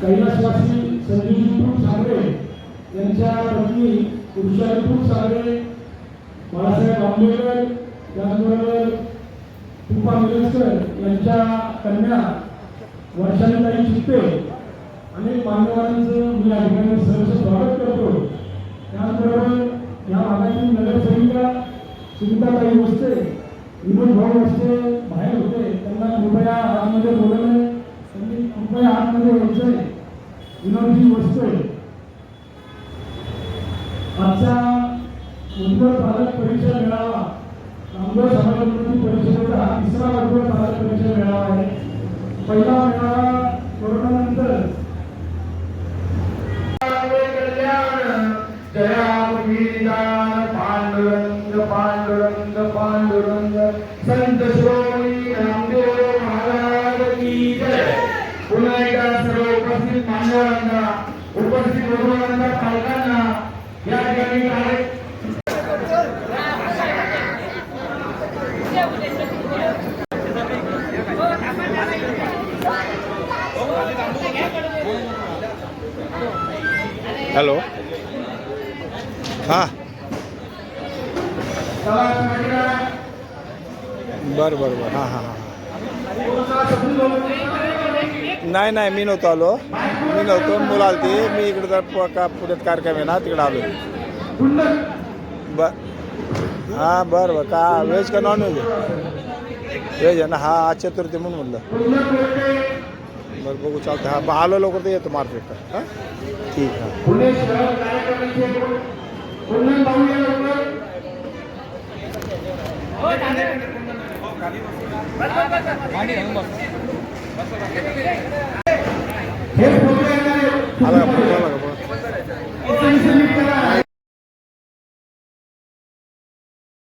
कैलासवासी संजीवपूर खूप सागरे यांच्या पत्नी पुरुषाली खूप सागरे बाळासाहेब आंबेडकर त्याचबरोबर कृपा मिरजकर यांच्या कन्या वर्षालीताई शिकते अनेक मान्यवरांचं मी या ठिकाणी सहर्ष स्वागत करतो. त्याचबरोबर या भागातील नगरसेविका सुनीताताई वस्ते विनोद भाऊ वस्ते बाहेर होते. त्यांना कृपया आतमध्ये बोलवले. त्यांनी कृपया आतमध्ये यायचंय विनोदजी वस्ते. आजचा उद्योग पालक परीक्षा मिळावा. कामगार समाज उन्नती परिषदेचा पांडुरंग पांडुरंग पांडुरंग संत श्रोणी रामदेव महाराज की जय पुन्हा एकदा सर्व उपस्थित मान्यवरांना उपस्थित गुरुवारांना पालकांना या ठिकाणी कार्य हॅलो हां. बरं बरं बरं. हां हां हां नाही नाही मी नव्हतो आलो. मी नव्हतो. मुलं आलती. मी इकडे जर प- का पुण्यात कार्यक्रम आहे ना तिकडे आलो बर. हां बरं बरं. का व्हेज का नॉन व्हेज व्हेज आहे ना? हा आज चतुर्थी म्हणून म्हणलं. बरं बघू चालतं हा आलो लवकर तर येतो मार्केट हां? ठीक आहे. कार्यक्रमाचे पुन्हा पाहूया लवकर हे. आला का